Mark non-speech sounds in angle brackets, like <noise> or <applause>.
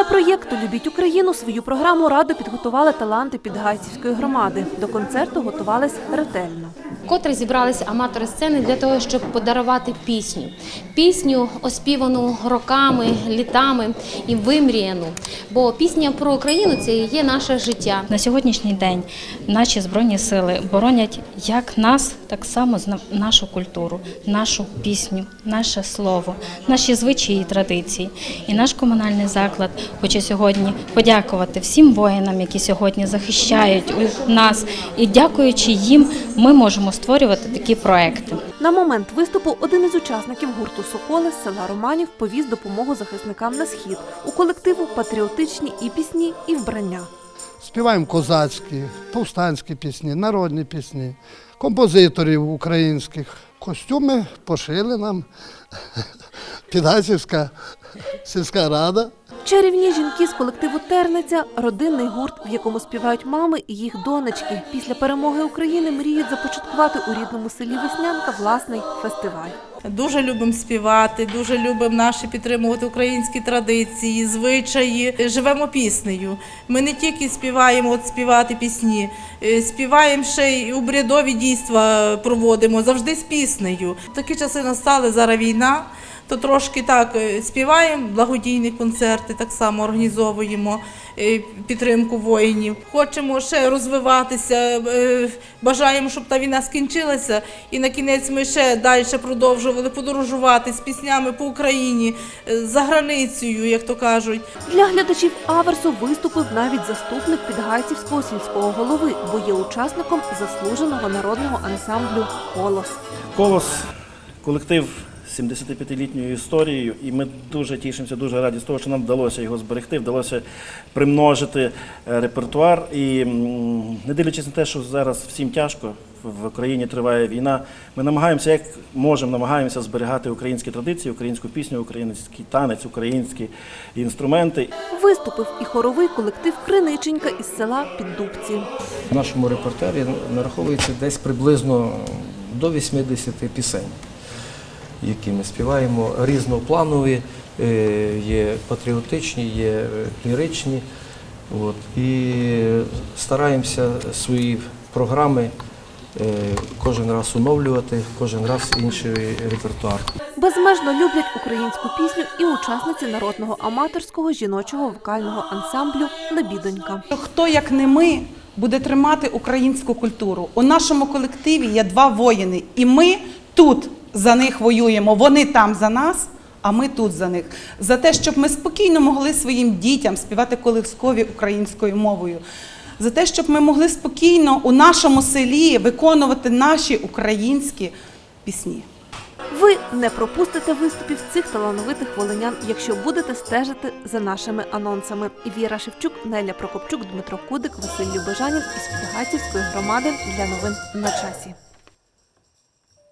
Для проєкту Любіть Україну свою програму радо підготували таланти Підгайцівської громади. До концерту готувались ретельно. Вкотре зібралися аматори сцени для того, щоб подарувати пісню. Пісню, оспівану роками, літами і вимріяну. Бо пісня про Україну це і є наше життя. На сьогоднішній день наші збройні сили боронять як нас, так само нашу культуру, нашу пісню, наше слово, наші звичаї і традиції. І наш комунальний заклад хоче сьогодні подякувати всім воїнам, які сьогодні захищають нас. І дякуючи їм, ми можемо створювати такі проекти. На момент виступу один із учасників гурту Соколи з села Романів повіз допомогу захисникам на схід. У колективу патріотичні і пісні, і вбрання. Співаємо козацькі, повстанські пісні, народні пісні, композиторів українських. Костюми пошили нам <laughs> Підгайцівська сільська рада. Чарівні жінки з колективу Терниця родинний гурт, в якому співають мами і їх донечки. Після перемоги України мріють започаткувати у рідному селі Веснянка власний фестиваль. Дуже любимо співати, дуже любимо наші підтримувати українські традиції, звичаї. Живемо піснею. Ми не тільки співаємо от співати пісні, е, співаємо ще й обрядові дійства проводимо завжди з піснею. Такі часи настали зараз війна. То трошки так е, співаємо, благодійні концерти так само організовуємо е, підтримку воїнів. Хочемо ще розвиватися, бажаємо, щоб та війна скінчилася. І на кінець ми ще далі продовжували подорожувати з піснями по Україні, е, за границею, як то кажуть. Для глядачів Аверсу виступив навіть заступник підгайцівського сільського голови, бо є учасником заслуженого народного ансамблю Колос. Колос колектив 75-літньою історією, і ми дуже тішимося, дуже раді з того, що нам вдалося його зберегти, вдалося примножити е, репертуар. І не дивлячись на те, що зараз всім тяжко, в- в Україні триває війна. Ми намагаємося, як можемо, намагаємося зберігати українські традиції, українську пісню, український танець, українські інструменти. Виступив і хоровий колектив Криниченька із села Піддубці. В нашому репертуарі нараховується десь приблизно до 80 пісень, які ми співаємо. Різнопланові, е, є патріотичні, є е, ліричні. От. І стараємося свої програми е, кожен раз оновлювати, кожен раз інший репертуар. Безмежно люблять українську пісню і учасниці народного аматорського жіночого вокального ансамблю Лебідонька. Хто як не ми буде тримати українську культуру? У нашому колективі є два воїни, і ми тут за них воюємо. Вони там за нас. А ми тут за них за те, щоб ми спокійно могли своїм дітям співати колискові українською мовою, за те, щоб ми могли спокійно у нашому селі виконувати наші українські пісні. Ви не пропустите виступів цих талановитих волинян, якщо будете стежити за нашими анонсами. Віра Шевчук, Неля Прокопчук, Дмитро Кудик, Василь Любежанін із Підгайцівської громади для новин на часі.